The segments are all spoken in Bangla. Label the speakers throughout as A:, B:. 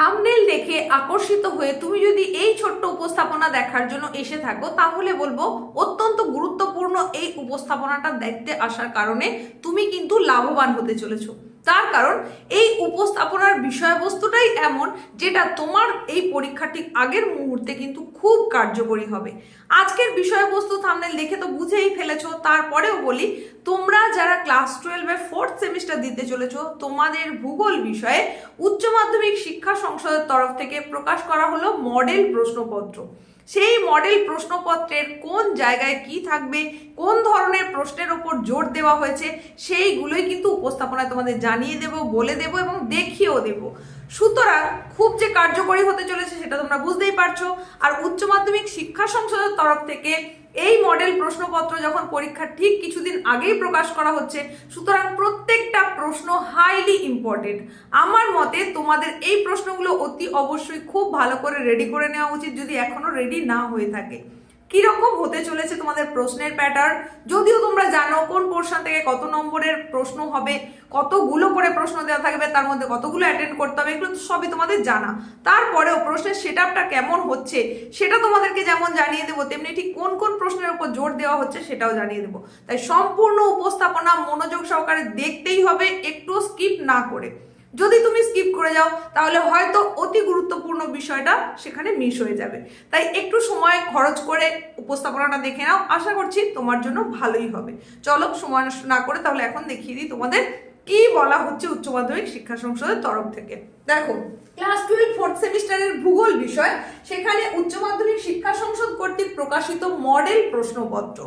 A: থামনেল দেখে আকর্ষিত হয়ে তুমি যদি এই ছোট্ট উপস্থাপনা দেখার জন্য এসে থাকো, তাহলে বলব অত্যন্ত গুরুত্বপূর্ণ এই উপস্থাপনাটা দেখতে আসার কারণে তুমি কিন্তু লাভবান হতে চলেছো। তার কারণ এই উপস্থাপনার বিষয়বস্তুটাই এমন যেটা তোমার এই পরীক্ষাটি আগের মুহূর্তে কিন্তু খুব কার্যকরী হবে। আজকের বিষয়বস্তু থামনেল দেখে তো বুঝেই ফেলেছো, তারপরেও বলি তোমরা যারা ক্লাস টুয়েলভে ফোর্থ সেমিস্টার দিতে চলেছো, তোমাদের ভূগোল বিষয়ে উচ্চ মাধ্যমিক শিক্ষা সংসদের তরফ থেকে প্রকাশ করা হলো মডেল প্রশ্নপত্র। সেই মডেল প্রশ্নপত্রের কোন জায়গায় কি থাকবে, কোন ধরনের প্রশ্নের ওপর জোর দেওয়া হয়েছে, সেইগুলোই কিন্তু উপস্থাপনায় তোমাদের জানিয়ে দেব, বলে দেব এবং দেখিয়েও দেব। সুতরাং খুব যে কার্যকরী হতে চলেছে সেটা তোমরা বুঝতেই পারছ। আর উচ্চ মাধ্যমিক শিক্ষা সংসদের তরফ থেকে এই মডেল প্রশ্নপত্র যখন পরীক্ষার ঠিক কিছুদিন আগেই প্রকাশ করা হচ্ছে, সুতরাং প্রত্যেকটা প্রশ্ন হাইলি ইম্পর্টেন্ট আমার মতে তোমাদের এই প্রশ্নগুলো অতি অবশ্যই খুব ভালো করে রেডি করে নেওয়া উচিত যদি এখনও রেডি না হয়ে থাকে। কীরকম হতে চলেছে তোমাদের প্রশ্নের প্যাটার্ন যদিও তোমরা জানো কোন পোর্শন থেকে কত নম্বরের প্রশ্ন হবে, কতগুলো করে প্রশ্ন দেওয়া থাকবে, তার মধ্যে কতগুলো অ্যাটেন্ড করতে হবে, এগুলো সবই তোমাদের জানা। তারপরেও প্রশ্নের সেটআপটা কেমন হচ্ছে, সেটা তোমাদেরকে যেমন জানিয়ে দেবো, তেমনি ঠিক কোন কোন প্রশ্নের উপর জোর দেওয়া হচ্ছে সেটাও জানিয়ে দেবো। তাই সম্পূর্ণ উপস্থাপনা মনোযোগ সহকারে দেখতেই হবে একটু স্কিপ না করে। যদি তুমি স্কিপ করে যাও, তাহলে হয়তো অতি গুরুত্বপূর্ণ বিষয়টা সেখানে মিস হয়ে যাবে। তাই একটু সময় খরচ করে উপস্থাপনাটা দেখে নাও, আশা করছি তোমার জন্য ভালোই হবে। চলো সময় নষ্ট না করে তাহলে এখন দেখিয়ে দিই তোমাদের কি বলা হচ্ছে উচ্চ মাধ্যমিক শিক্ষা সংসদের তরফ থেকে। দেখো ক্লাস টুয়েলভ ফোর্থ সেমিস্টারের ভূগোল বিষয়, সেখানে উচ্চ মাধ্যমিক শিক্ষা সংসদ কর্তৃক প্রকাশিত মডেল প্রশ্নপত্র।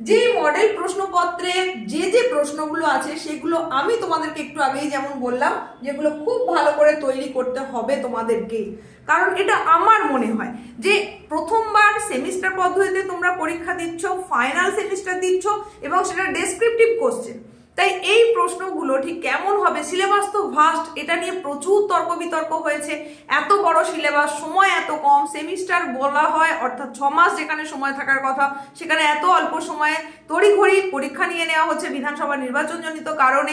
A: যে মডেল প্রশ্নপত্রে যে যে প্রশ্নগুলো আছে, সেগুলো আমি তোমাদেরকে একটু আগেই যেমন বললাম, যেগুলো খুব ভালো করে তৈরি করতে হবে তোমাদেরকে। কারণ এটা আমার মনে হয় যে প্রথমবার সেমিস্টার পদ্ধতিতে তোমরা পরীক্ষা দিচ্ছ ফাইনাল সেমিস্টার দিচ্ছ এবং সেটা ডেসক্রিপটিভ কোশ্চেন তাই এই প্রশ্নগুলো ঠিক কেমন হবে? সিলেবাস তো ভাস্ট এটা নিয়ে প্রচুর তর্ক বিতর্ক হয়েছে। এত বড় সিলেবাস, সময় এত কম সেমিস্টার বলা হয়, অর্থাৎ ছ মাস যেখানে সময় থাকার কথা, সেখানে এত অল্প সময়ে তড়িঘড়ি পরীক্ষা নিয়ে নেওয়া হচ্ছে বিধানসভা নির্বাচনজনিত কারণে।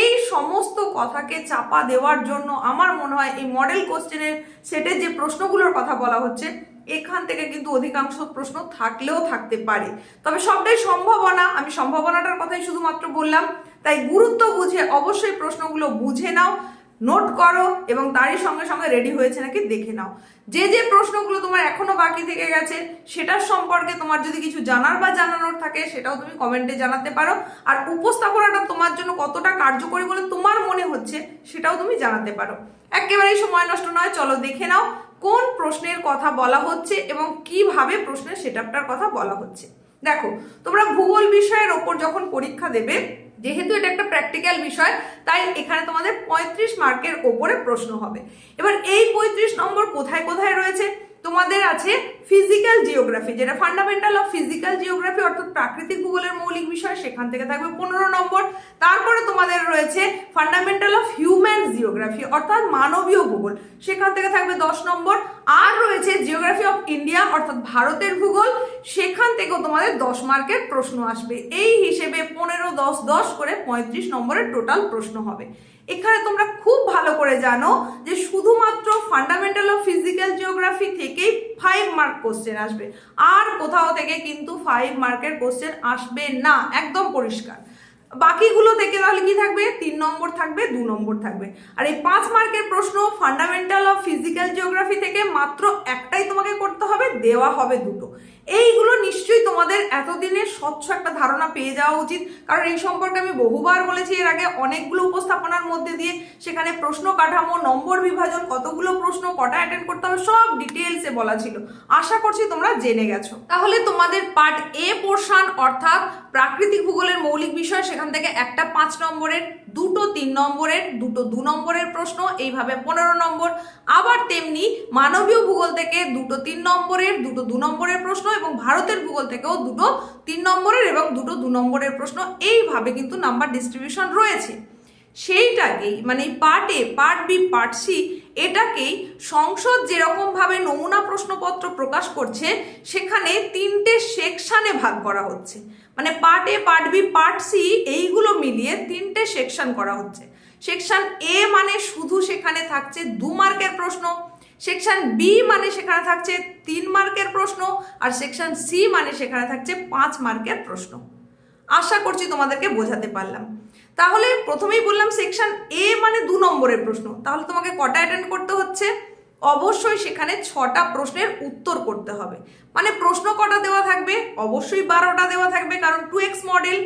A: এই সমস্ত কথাকে চাপা দেওয়ার জন্য আমার মনে হয় এই মডেল কোশ্চেনের সেটের যে প্রশ্নগুলোর কথা বলা হচ্ছে এখান থেকে কিন্তু অধিকাংশ প্রশ্ন থাকলেও থাকতে পারে। তবে সবটাই সম্ভাবনা, আমি সম্ভাবনাটার কথাই শুধুমাত্র বললাম। তাই গুরুত্ব বুঝে অবশ্যই প্রশ্নগুলো বুঝে নাও, নোট করো এবং তারই সঙ্গে সঙ্গে রেডি হয়েছে নাকি দেখে নাও। যে যে প্রশ্নগুলো তোমার এখনও বাকি থেকে গেছে, সেটার সম্পর্কে তোমার যদি কিছু জানার বা জানানোর থাকে, সেটাও তুমি কমেন্টে জানাতে পারো। আর উপস্থাপনাটা তোমার জন্য কতটা কার্যকরী বলে তোমার মনে হচ্ছে, সেটাও তুমি জানাতে পারো। একেবারেই সময় নষ্ট নয়, চলো দেখে নাও। কোন প্রশ্নের কথা বলা হচ্ছে এবং কীভাবে প্রশ্নের সেট কথা বলা হচ্ছে? দেখো, তোমরা ভূগোল বিষয়ের ওপর যখন পরীক্ষা দেবে, যেহেতু এটা একটা প্র্যাকটিক্যাল বিষয়, তাই এখানে তোমাদের পঁয়ত্রিশ মার্কের ওপরে প্রশ্ন হবে। এবার এই পঁয়ত্রিশ নম্বর কোথায় কোথায় রয়েছে? তোমাদের আছে ফিজিক্যাল জিওগ্রাফি যেটা ফান্ডামেন্টাল অফ ফিজিক্যাল জিওগ্রাফি অর্থাৎ প্রাকৃতিক ভূগোলের মৌলিক বিষয়, সেখান থেকে থাকবে পনেরো নম্বর। তারপরে তোমাদের রয়েছে ফান্ডামেন্টাল অফ হিউম্যান জিওগ্রাফি অর্থাৎ মানবীয় ভূগোল, সেখান থেকে থাকবে দশ নম্বর। আর রয়েছে জিওগ্রাফি অফ ইন্ডিয়া অর্থাৎ ভারতের ভূগোল, সেখান থেকেও তোমাদের দশ মার্কের প্রশ্ন আসবে। এই হিসেবে পনেরো, দশ দশ করে পঁয়ত্রিশ নম্বরের টোটাল প্রশ্ন হবে। এখানে তোমরা খুব ভালো করে জানো যে শুধুমাত্র ফান্ডামেন্টাল অফ ফিজিক্যাল জিওগ্রাফি থেকেই ফাইভ মার্ক কোশ্চেন আসবে। আর কোথাও থেকে কিন্তু ফাইভ মার্কের কোশ্চেন আসবে না। একদম পরিষ্কার। বাকিগুলো থেকে তাহলে কি থাকবে? তিন নম্বর থাকবে, দু নম্বর থাকবে। আর এই পাঁচ মার্কের প্রশ্ন ফান্ডামেন্টাল অফ ফিজিক্যাল জিওগ্রাফি থেকে মাত্র একটাই তোমাকে করতে হবে, দেওয়া হবে দুটো। এইগুলো নিশ্চয়ই তোমাদের এতদিনে স্বচ্ছ একটা ধারণা পেয়ে যাওয়া উচিত। কারণ এই সম্পর্কে আমি বহুবার বলেছি, এর আগে অনেকগুলো উপস্থাপনার মধ্যে দিয়ে সেখানে প্রশ্ন কাঠামো, নম্বর বিভাজন, কতগুলো প্রশ্ন, কটা অ্যাটেন্ড করতে হবে, সব ডিটেলসে বলা ছিল। আশা করছি তোমরা জেনে গেছো। তাহলে তোমাদের পার্ট এ পোর্শন অর্থাৎ প্রাকৃতিক ভূগোলের মৌলিক বিষয়, সেখান থেকে একটা পাঁচ নম্বরের দুটো তিন নম্বরের, দুটো দু নম্বরের প্রশ্ন, এইভাবে পনেরো নম্বর। আবার তেমনি মানবীয় ভূগোল থেকে দুটো তিন নম্বরের, দুটো দু নম্বরের প্রশ্ন এবং ভারতের ভূগোল থেকেও দুটো তিন নম্বরের এবং দুটো দু নম্বরের প্রশ্ন, এইভাবে কিন্তু নাম্বার ডিস্ট্রিবিউশন রয়েছে। সেইটাকেই মানে part A part B part C এটাকেই সংসদ যেরকমভাবে নমুনা প্রশ্নপত্র প্রকাশ করছে, সেখানে তিনটে সেকশানে ভাগ করা হচ্ছে। মানে part A part B part C এইগুলো মিলিয়ে তিনটে সেকশন করা হচ্ছে। সেকশন এ মানে শুধু সেখানে থাকছে দু মার্কের প্রশ্ন সেকশন বি মানে সেখানে থাকছে তিন মার্কের প্রশ্ন, আর সেকশন সি মানে সেখানে থাকছে পাঁচ মার্কের প্রশ্ন। আশা করছি তোমাদেরকে বোঝাতে পারলাম। তাহলে প্রথমেই বললাম সেকশন এ মানে দু নম্বরের প্রশ্ন, তাহলে তোমাকে কটা অ্যাটেন্ড করতে হচ্ছে? অবশ্যই সেখানে ছটা প্রশ্নের উত্তর করতে হবে। মানে প্রশ্ন কটা দেওয়া থাকবে? অবশ্যই বারোটা দেওয়া থাকবে, কারণ টু এক্স মডেল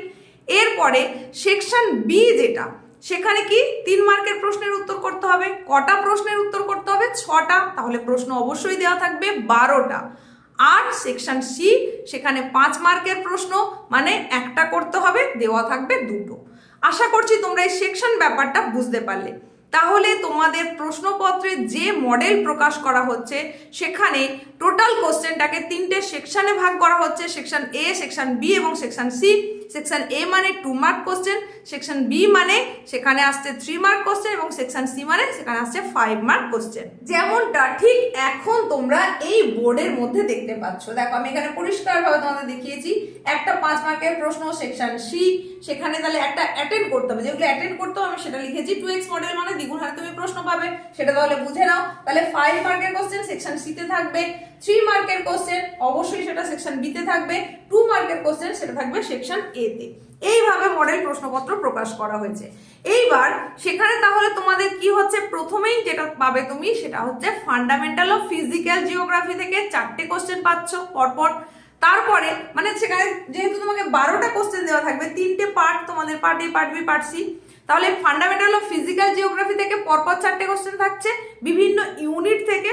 A: এরপরে সেকশন বি যেটা, সেখানে কি তিন মার্কের প্রশ্নের উত্তর করতে হবে, কটা প্রশ্নের উত্তর করতে হবে? ছটা, তাহলে প্রশ্ন অবশ্যই দেওয়া থাকবে বারোটা। আর সেকশন সি সেখানে পাঁচ মার্কের প্রশ্ন মানে একটা করতে হবে, দেওয়া থাকবে দুটো। আশা করছি তোমরা এই সেকশন ব্যাপারটা বুঝতে পারলে। তাহলে তোমাদের প্রশ্নপত্রে যে মডেল প্রকাশ করা হচ্ছে, সেখানে টোটাল কোশ্চেনটাকে তিনটে সেকশানে ভাগ করা হচ্ছে সেকশন এ সেকশন বি এবং সেকশন সি সেকশন এ মানে two mark question section B মানে সেখানে আসছে থ্রি মার্ক কোশ্চেন এবং সেকশন সি মানে সেখানে আসছে ফাইভ মার্ক কোশ্চেন যেমনটা ঠিক এখন তোমরা এই বোর্ডের মধ্যে দেখতে পাচ্ছ। দেখো, আমি এখানে পরিষ্কারভাবে তোমাদের দেখিয়েছি, একটা পাঁচ মার্কের প্রশ্ন, সেকশন সি সেখানে তাহলে একটা অ্যাটেন্ড করতে হবে। যেগুলো অ্যাটেন্ড করতে হবে আমি সেটা লিখেছি টু এক্স মডেল মানে দ্বিগুণ হারে তুমি প্রশ্ন পাবে, সেটা তাহলে বুঝে নাও। তাহলে ফাইভ মার্কের কোশ্চেন সেকশন সিতে থাকবে থ্রি মার্কের কোশ্চেন অবশ্যই সেটা সেকশন বিতে থাকবে টু মার্কের কোশ্চেন সেটা থাকবে সেকশন এতে এইভাবে মডেল প্রশ্নপত্র প্রকাশ করা হয়েছে। এইবার সেখানে তাহলে তোমাদের কি হচ্ছে? প্রথমেই যেটা পাবে তুমি সেটা হচ্ছে ফান্ডামেন্টাল অফ ফিজিক্যাল জিওগ্রাফি থেকে চারটে কোশ্চেন পাচ্ছ, পরপর তারপরে মানে সেখানে যেহেতু তোমাকে বারোটা কোশ্চেন দেওয়া থাকবে, তিনটে পার্ট তোমাদের part A part B part C তাহলে ফান্ডামেন্টাল অফ ফিজিক্যাল জিওগ্রাফি থেকে পরপর চারটে কোশ্চেন থাকছে, বিভিন্ন ইউনিট থেকে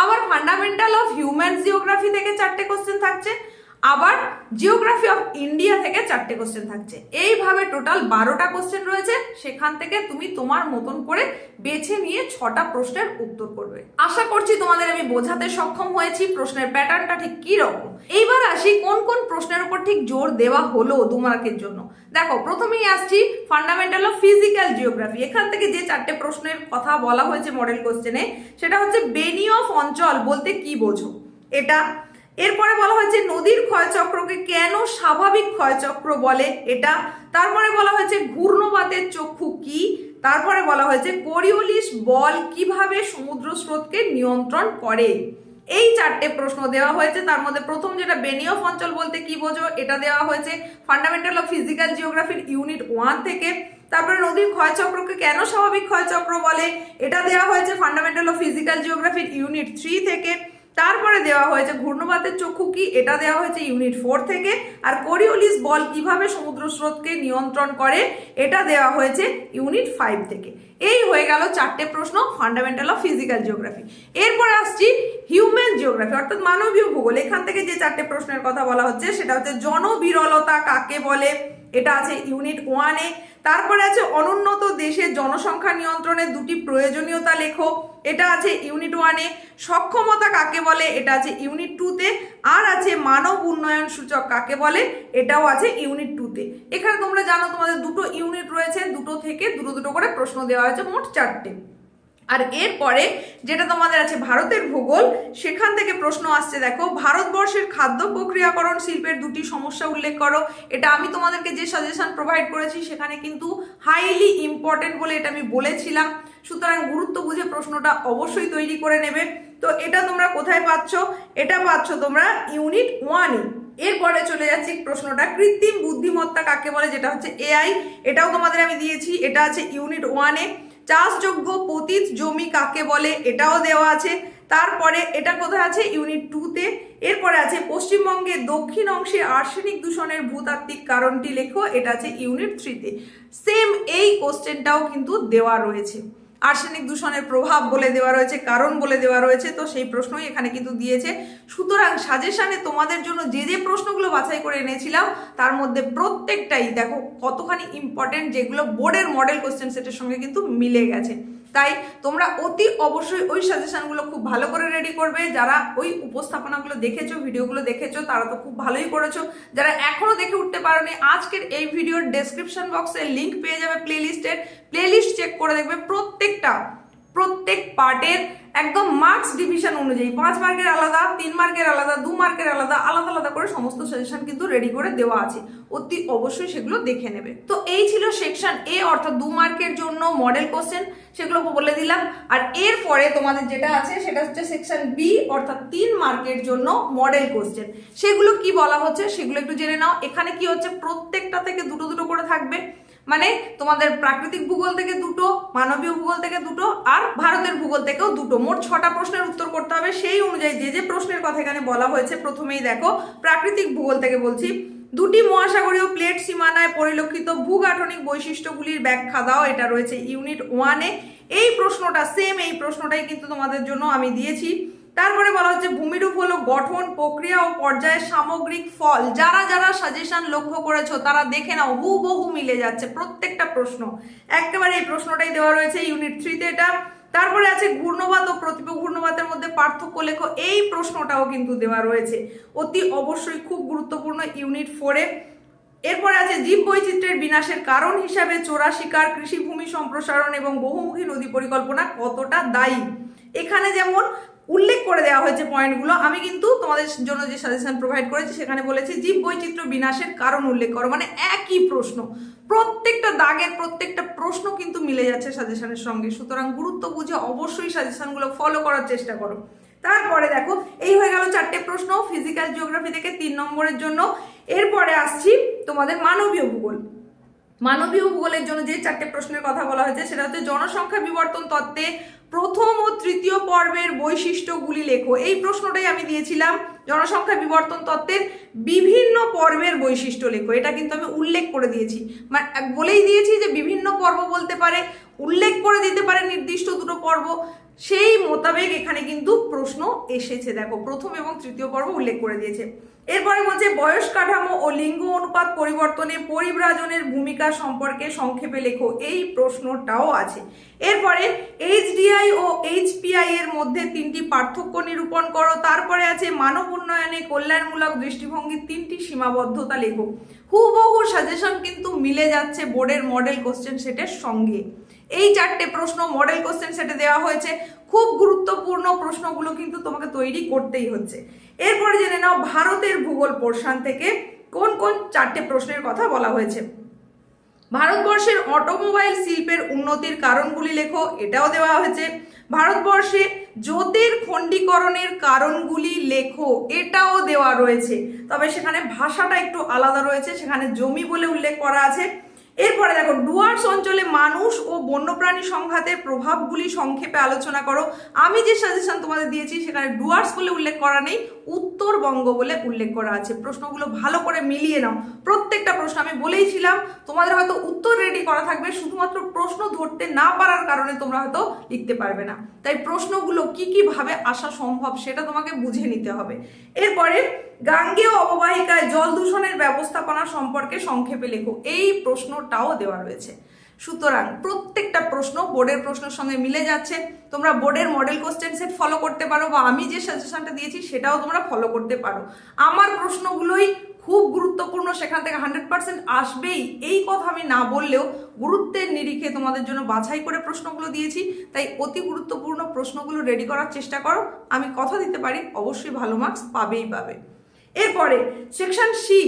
A: আবার ফান্ডামেন্টাল অফ হিউম্যান জিওগ্রাফি থেকে চারটে কোশ্চেন থাকছে আবার জিওগ্রাফি অফ ইন্ডিয়া থেকে চারটে কোশ্চেন থাকছে। এইভাবে টোটাল বারোটা কোশ্চেন রয়েছে, সেখান থেকে তুমি তোমার মতন করে বেছে নিয়ে ছটা প্রশ্নের উত্তর করবে। আশা করছি তোমাদের আমি বোঝাতে সক্ষম হয়েছি প্রশ্নের প্যাটার্নটা ঠিক কি রকম এইবার আসি কোন কোন প্রশ্নের উপর ঠিক জোর দেওয়া হলো দু মার্কের জন্য। দেখো, প্রথমেই আসছি ফান্ডামেন্টাল অফ ফিজিক্যাল জিওগ্রাফি এখান থেকে যে চারটে প্রশ্নের কথা বলা হয়েছে মডেল কোশ্চেনে সেটা হচ্ছে বেনি অফ অঞ্চল বলতে কি বোঝো? এটা এরপরে বলা হয়েছে নদীর ক্ষয়চক্রকে কেন স্বাভাবিক ক্ষয়চক্র বলে এটা? তারপরে বলা হয়েছে ঘূর্ণবাতের চক্ষু কি? তারপরে বলা হয়েছে কোরিওলিস বল কীভাবে সমুদ্র স্রোতকে নিয়ন্ত্রণ করে? এই চারটে প্রশ্ন দেওয়া হয়েছে। তার মধ্যে প্রথম যেটা বেনিয়ফ অঞ্চল বলতে কি বোঝো, এটা দেওয়া হয়েছে ফান্ডামেন্টাল অফ ফিজিক্যাল জিওগ্রাফির ইউনিট ওয়ান থেকে। তারপরে নদীর ক্ষয়চক্রকে কেন স্বাভাবিক ক্ষয়চক্র বলে, এটা দেওয়া হয়েছে ফান্ডামেন্টাল অফ ফিজিক্যাল জিওগ্রাফির ইউনিট থ্রি থেকে। তারপরে দেওয়া হয়েছে ঘূর্ণবাতের চক্ষু কি? এটা দেওয়া হয়েছে ইউনিট ফোর থেকে। আর কোরিওলিস বল কীভাবে সমুদ্র স্রোতকে নিয়ন্ত্রণ করে? এটা দেওয়া হয়েছে ইউনিট ফাইভ থেকে। এই হয়ে গেল চারটে প্রশ্ন ফান্ডামেন্টাল অফ ফিজিক্যাল জিওগ্রাফি এরপর আসছি হিউম্যান জিওগ্রাফি অর্থাৎ মানবীয় ভূগোল। এখান থেকে যে চারটে প্রশ্নের কথা বলা হচ্ছে, সেটা হচ্ছে জনবিরলতা কাকে বলে? এটা আছে ইউনিট ওয়ানে। তারপরে আছে অনুন্নত দেশের জনসংখ্যা নিয়ন্ত্রণের দুটি প্রয়োজনীয়তা লেখো। এটা আছে ইউনিট ওয়ানে সক্ষমতা কাকে বলে? এটা আছে ইউনিট টুতে আর আছে মানব উন্নয়ন সূচক কাকে বলে? এটাও আছে ইউনিট টুতে এখানে তোমরা জানো তোমাদের দুটো ইউনিট রয়েছে, দুটো থেকে দুটো দুটো করে প্রশ্ন দেওয়া হয়েছে মোট চারটে। আর এরপরে যেটা তোমাদের আছে ভারতের ভূগোল, সেখান থেকে প্রশ্ন আসছে, দেখো, ভারতবর্ষের খাদ্য প্রক্রিয়াকরণ শিল্পের দুটি সমস্যা উল্লেখ করো। এটা আমি তোমাদেরকে যে সাজেশন প্রোভাইড করেছি, সেখানে কিন্তু হাইলি ইম্পর্টেন্ট বলে এটা আমি বলেছিলাম। সুতরাং গুরুত্ব বুঝে প্রশ্নটা অবশ্যই তৈরি করে নেবে। তো এটা তোমরা কোথায় পাচ্ছ? এটা পাচ্ছ তোমরা ইউনিট ওয়ানে এরপরে চলে যাচ্ছি প্রশ্নটা কৃত্রিম বুদ্ধিমত্তা কাকে বলে, যেটা হচ্ছে এআই এটাও তোমাদের আমি দিয়েছি, এটা আছে ইউনিট ওয়ানে চাষযোগ্য পতিত জমি কাকে বলে, এটাও দেওয়া আছে। তারপরে এটা কোথায় আছে? ইউনিট টুতে। এরপরে আছে পশ্চিমবঙ্গে দক্ষিণ অংশে আর্সেনিক দূষণের ভূতাত্ত্বিক কারণটি লেখো, এটা আছে ইউনিট থ্রিতে। সেম এই কোশ্চেনটাও কিন্তু দেওয়া রয়েছে। আর্সেনিক দূষণের প্রভাব বলে দেওয়া রয়েছে, কারণ বলে দেওয়া রয়েছে, তো সেই প্রশ্নই এখানে কিন্তু দিয়েছে। সুতরাং সাজেশানে তোমাদের জন্য যে যে প্রশ্নগুলো বাছাই করে এনেছিলাম, তার মধ্যে প্রত্যেকটাই দেখো কতখানি ইম্পর্টেন্ট যেগুলো বোর্ডের মডেল কোশ্চেন সেটের সঙ্গে কিন্তু মিলে গেছে। তাই তোমরা অতি অবশ্যই ওই সাজেশনগুলো খুব ভালো করে রেডি করবে। যারা ওই উপস্থাপনাগুলো দেখেছ, ভিডিওগুলো দেখেছ, তারা তো খুব ভালোই করেছ। যারা এখনও দেখে উঠতে পারোনি, আজকের এই ভিডিওর ডেসক্রিপশন বক্সে লিঙ্ক পেয়ে যাবে প্লেলিস্টের প্লেলিস্ট চেক করে দেখবে প্রত্যেকটা, প্রত্যেক পার্টের একদম মার্কস ডিভিশন অনুযায়ী। পাঁচ মার্কের আলাদা, তিন মার্কের আলাদা, দু মার্কের আলাদা আলাদা আলাদা করে সমস্ত সাজেশন কিন্তু রেডি করে দেওয়া আছে। অতি অবশ্যই সেগুলো দেখে নেবে। তো এই ছিল সেকশন এ অর্থাৎ দু মার্কের জন্য মডেল কোশ্চেন সেগুলো বলে দিলাম। আর এরপরে তোমাদের যেটা আছে, সেটা হচ্ছে সেকশন বি অর্থাৎ তিন মার্কের জন্য মডেল কোশ্চেন সেগুলো কি বলা হচ্ছে, সেগুলো একটু জেনে নাও। এখানে কি হচ্ছে, প্রত্যেকটা থেকে দুটো দুটো করে থাকবে। মানে তোমাদের প্রাকৃতিক ভূগোল থেকে দুটো, মানবীয় ভূগোল থেকে দুটো, আর ভারতের ভূগোল থেকেও দুটো। মোট ছটা প্রশ্নের উত্তর করতে হবে। সেই অনুযায়ী যে যে প্রশ্নের কথা এখানে বলা হয়েছে, প্রথমেই দেখো, প্রাকৃতিক ভূগোল থেকে বলছি। দুটি মহাসাগরীয় প্লেট সীমানায় পরিলক্ষিত ভূগাঠনিক বৈশিষ্ট্যগুলির ব্যাখ্যা দাও, এটা রয়েছে ইউনিট ওয়ানে। এই প্রশ্নটা সেম এই প্রশ্নটাই কিন্তু তোমাদের জন্য আমি দিয়েছি। তারপরে বলা হচ্ছে ভূমিরূপ হলো গঠন, প্রক্রিয়া ও পর্যায়ের সামগ্রিক ফল। যারা যারা সাজেশন লক্ষ্য করেছ, তারা দেখে নাও, হুবহু মিলে যাচ্ছে প্রত্যেকটা প্রশ্ন। একেবারে এই প্রশ্নটাই দেওয়া রয়েছে ইউনিট থ্রিতে এটা। তারপরে আছে ঘূর্ণবাদ ও প্রতিপ ঘূর্ণবাতের মধ্যে পার্থক্য লেখো। এই প্রশ্নটাও কিন্তু দেওয়া রয়েছে। অতি অবশ্যই খুব গুরুত্বপূর্ণ ইউনিট ফোরে এরপরে আছে জীব বৈচিত্র্যের বিনাশের কারণ হিসাবে চোরা শিকার, কৃষিভূমি সম্প্রসারণ এবং বহুমুখী নদী পরিকল্পনা কতটা দায়ী? এখানে যেমন উল্লেখ করে দেওয়া হয়েছে পয়েন্টগুলো। আমি কিন্তু তোমাদের জন্য যে সাজেশন প্রোভাইড করেছি, সেখানে বলেছি জীব বৈচিত্র্য বিনাশের কারণ উল্লেখ করো। মানে একই প্রশ্ন। প্রত্যেকটা দাগের প্রত্যেকটা প্রশ্ন কিন্তু মিলে যাচ্ছে সাজেশনের সঙ্গে। সুতরাং গুরুত্ব বুঝে অবশ্যই সাজেশনগুলো ফলো করার চেষ্টা করো। তারপরে দেখো, এই হয়ে গেল চারটে প্রশ্ন ফিজিক্যাল জিওগ্রাফি থেকে তিন নম্বরের জন্য। এরপরে আসছি তোমাদের মানবীয় ভূগোল। মানবীয় ভূগোলের জন্য যে চারটে প্রশ্নের কথা বলা হয়েছে, সেটা হচ্ছে জনসংখ্যা বিবর্তন তত্ত্বে প্রথম ও তৃতীয় পর্বের বৈশিষ্ট্যগুলি লেখো। এই প্রশ্নটাই আমি দিয়েছিলাম, জনসংখ্যা বিবর্তন তত্ত্বের বিভিন্ন পর্বের বৈশিষ্ট্য লেখো। এটা কিন্তু আমি উল্লেখ করে দিয়েছি। মানে বলেই দিয়েছি যে বিভিন্ন পর্ব বলতে পারে, উল্লেখ করে দিতে পারে নির্দিষ্ট দুটো পর্ব। সেই মোতাবেক এখানে কিন্তু প্রশ্ন এসেছে। দেখো, প্রথম এবং তৃতীয় পর্ব উল্লেখ করে দিয়েছে। এরপরে বলছে, বয়স কাঠামো ও লিঙ্গ অনুপাত পরিবর্তনে পরিব্রাজনের ভূমিকা সম্পর্কে সংক্ষেপে লেখো। এই প্রশ্নটাও আছে। এরপরে, এইচডিআই ও এইচপিআই এর মধ্যে তিনটি পার্থক্য নিরূপণ করো। তারপরে আছে, মানব উন্নয়নে কল্যাণমূলক দৃষ্টিভঙ্গির তিনটি সীমাবদ্ধতা লেখো। হুবহু সাজেশন কিন্তু মিলে যাচ্ছে বোর্ডের মডেল কোশ্চেন সেটের সঙ্গে। এই চারটে প্রশ্ন মডেল কোশ্চেন সেটে দেওয়া হয়েছে। খুব গুরুত্বপূর্ণ প্রশ্নগুলো কিন্তু তোমাকে তৈরি করতেই হচ্ছে। এরপরে জেনে নাও ভারতের ভূগোল পোর্শন থেকে কোন কোন চারটে প্রশ্নের কথা বলা হয়েছে। ভারতবর্ষের অটোমোবাইল শিল্পের উন্নতির কারণগুলি লেখো, এটাও দেওয়া হয়েছে। ভারতবর্ষে জ্যোতির খণ্ডীকরণের কারণগুলি লেখো, এটাও দেওয়া রয়েছে। তবে সেখানে ভাষাটা একটু আলাদা রয়েছে, সেখানে জমি বলে উল্লেখ করা আছে। এরপরে দেখো, ডুয়ার্স অঞ্চলে মানুষ ও বন্যপ্রাণী সংঘাতের প্রভাবগুলি সংক্ষেপে আলোচনা করো। আমি যে সাজেশন তোমাদের দিয়েছি, সেখানে ডুয়ার্স বলে উল্লেখ করা নেই উত্তরবঙ্গ বলে উল্লেখ করা আছে। প্রশ্নগুলো ভালো করে মিলিয়ে নাও। প্রত্যেকটা প্রশ্ন আমি বলেইছিলাম, তোমাদের হয়তো উত্তর রেডি করা থাকবে, শুধুমাত্র প্রশ্ন ধরতে না পারার কারণে তোমরা হয়তো লিখতে পারবে না। তাই প্রশ্নগুলো কি কি ভাবে আসা সম্ভব সেটা তোমাকে বুঝে নিতে হবে। এরপরে, গাঙ্গেয় অববাহিকায় জল দূষণের ব্যবস্থাপনা সম্পর্কে সংক্ষেপে লেখো। এই প্রশ্নটাও দেওয়া রয়েছে। সুতরাং প্রত্যেকটা প্রশ্ন বোর্ডের প্রশ্নের সঙ্গে মিলে যাচ্ছে। তোমরা বোর্ডের মডেল কোশ্চেন সেট ফলো করতে পারো বা আমি যে সাজেশনটা দিয়েছি সেটাও তোমরা ফলো করতে পারো। আমার প্রশ্নগুলোই খুব গুরুত্বপূর্ণ, সেখান থেকে হান্ড্রেড পার্সেন্ট আসবেই। এই কথা আমি না বললেও গুরুত্বের নিরিখে তোমাদের জন্য বাছাই করে প্রশ্নগুলো দিয়েছি। তাই অতি গুরুত্বপূর্ণ প্রশ্নগুলো রেডি করার চেষ্টা করো। আমি কথা দিতে পারি, অবশ্যই ভালো মার্কস পাবেই পাবে। এরপরে সেকশন সি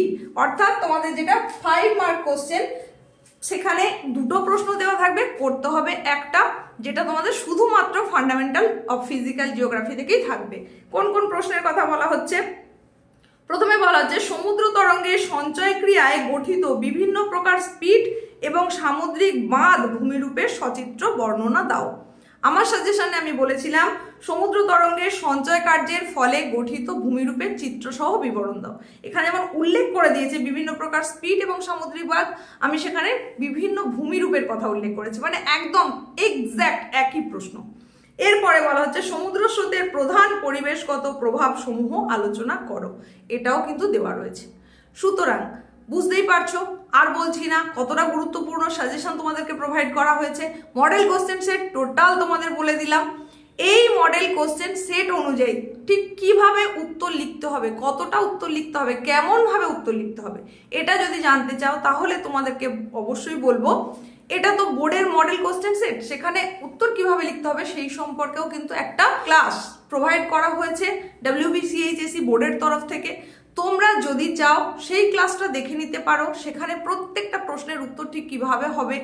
A: অর্থাৎ তোমাদের যেটা ফাইভ মার্ক কোশ্চেন সেখানে দুটো প্রশ্ন দেওয়া থাকবে, করতে হবে একটা, যেটা তোমাদের শুধুমাত্র ফান্ডামেন্টাল অফ ফিজিক্যাল জিওগ্রাফি থেকেই থাকবে। কোন কোন প্রশ্নের কথা বলা হচ্ছে? প্রথমে বলা হচ্ছে, সমুদ্র তরঙ্গের সঞ্চয় ক্রিয়ায় গঠিত বিভিন্ন প্রকার স্পিড এবং সামুদ্রিক বাঁধ ভূমিরূপের সচিত্র বর্ণনা দাও। আমার সাজেশনে আমি বলেছিলাম, সমুদ্র তরঙ্গের সঞ্চয় কার্যের ফলে গঠিত ভূমিরূপের চিত্রসহ বিবরণ দাও। এখানে যেমন উল্লেখ করে দিয়েছে বিভিন্ন প্রকার স্পিড এবং সামুদ্রিক বাঁধ আমি সেখানে বিভিন্ন ভূমিরূপের কথা উল্লেখ করেছি। মানে একদম এক্স্যাক্ট একই প্রশ্ন। এরপরে বলা হচ্ছে, সমুদ্র স্রোতের প্রধান পরিবেশগত প্রভাব সমূহ আলোচনা করো। এটাও কিন্তু দেওয়া রয়েছে। সুতরাং, বুঝতেই পারছ আর বলছি না, কতটা গুরুত্বপূর্ণ সাজেশন তোমাদেরকে প্রোভাইড করা হয়েছে। মডেল কোশ্চেন সেট টোটাল তোমাদের বলে দিলাম। এই মডেল কোশ্চেন সেট অনুযায়ী ঠিক কীভাবে উত্তর লিখতে হবে, কতটা উত্তর লিখতে হবে, কেমনভাবে উত্তর লিখতে হবে, এটা যদি জানতে চাও তাহলে তোমাদেরকে অবশ্যই বলব। এটা তো বোর্ডের মডেল কোশ্চেন সেট সেখানে উত্তর কীভাবে লিখতে হবে সেই সম্পর্কেও কিন্তু একটা ক্লাস প্রোভাইড করা হয়েছে ডাব্লিউবিসিএইচএসি বোর্ডের তরফ থেকে। তোমরা যদি চাও সেই ক্লাসটা দেখে নিতে পারো, সেখানে প্রত্যেকটা প্রশ্নের উত্তর ঠিক কীভাবে হবে,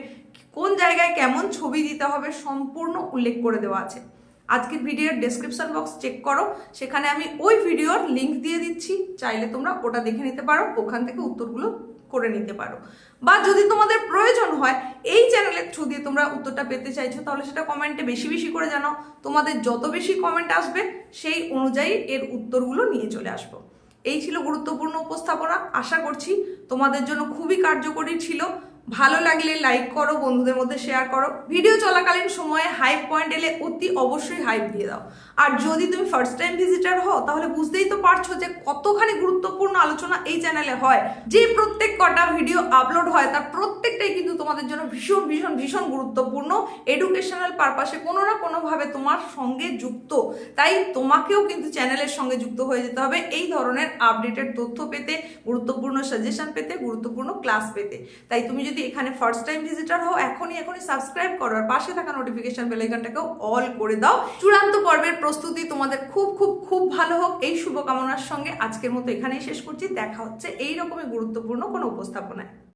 A: কোন জায়গায় কেমন ছবি দিতে হবে সম্পূর্ণ উল্লেখ করে দেওয়া আছে। আজকের ভিডিওর ডেসক্রিপশন বক্স চেক করো, সেখানে আমি ওই ভিডিওর লিংক দিয়ে দিচ্ছি, চাইলে তোমরা ওটা দেখে নিতে পারো, ওখান থেকে উত্তরগুলো করে নিতে পারো। বা যদি তোমাদের প্রয়োজন হয়, এই চ্যানেলের থ্রু দিয়ে তোমরা উত্তরটা পেতে চাইছো, তাহলে সেটা কমেন্টে বেশি বেশি করে জানাও। তোমাদের যত বেশি কমেন্ট আসবে, সেই অনুযায়ী এর উত্তরগুলো নিয়ে চলে আসব। এই ছিল গুরুত্বপূর্ণ উপস্থাপনা। আশা করছি তোমাদের জন্য খুবই কার্যকরী ছিল। ভালো লাগলে লাইক করো, বন্ধুদের মধ্যে শেয়ার করো। ভিডিও চলাকালীন সময়ে হাইপ পয়েন্ট এলে অতি অবশ্যই হাইপ দিয়ে দাও। আর যদি তুমি ফার্স্ট টাইম ভিজিটার হও, তাহলে বুঝতেই তো পারছ যে কতখানি গুরুত্বপূর্ণ আলোচনা এই চ্যানেলে হয়। যে প্রত্যেক কটা ভিডিও আপলোড হয়, তার প্রত্যেকটাই কিন্তু তোমাদের জন্য ভীষণ ভীষণ ভীষণ গুরুত্বপূর্ণ। এডুকেশনাল পারপাসে কোনো না কোনোভাবে তোমার সঙ্গে যুক্ত। তাই তোমাকেও কিন্তু চ্যানেলের সঙ্গে যুক্ত হয়ে যেতে হবে এই ধরনের আপডেটেড তথ্য পেতে, গুরুত্বপূর্ণ সাজেশন পেতে, গুরুত্বপূর্ণ ক্লাস পেতে। তাই তুমি যদি এখানে ফার্স্ট টাইম ভিজিটার হও, এখনই এখনই সাবস্ক্রাইব করো আর পাশে থাকা নোটিফিকেশন বেলাইকনটাকেও অল করে দাও। চূড়ান্ত পর্বের প্রস্তুতি তোমাদের খুব খুব খুব ভালো হোক। এই শুভকামনার সঙ্গে আজকের মতো এখানেই শেষ করছি। দেখা হচ্ছে এই রকমই গুরুত্বপূর্ণ কোনো উপস্থাপনায়।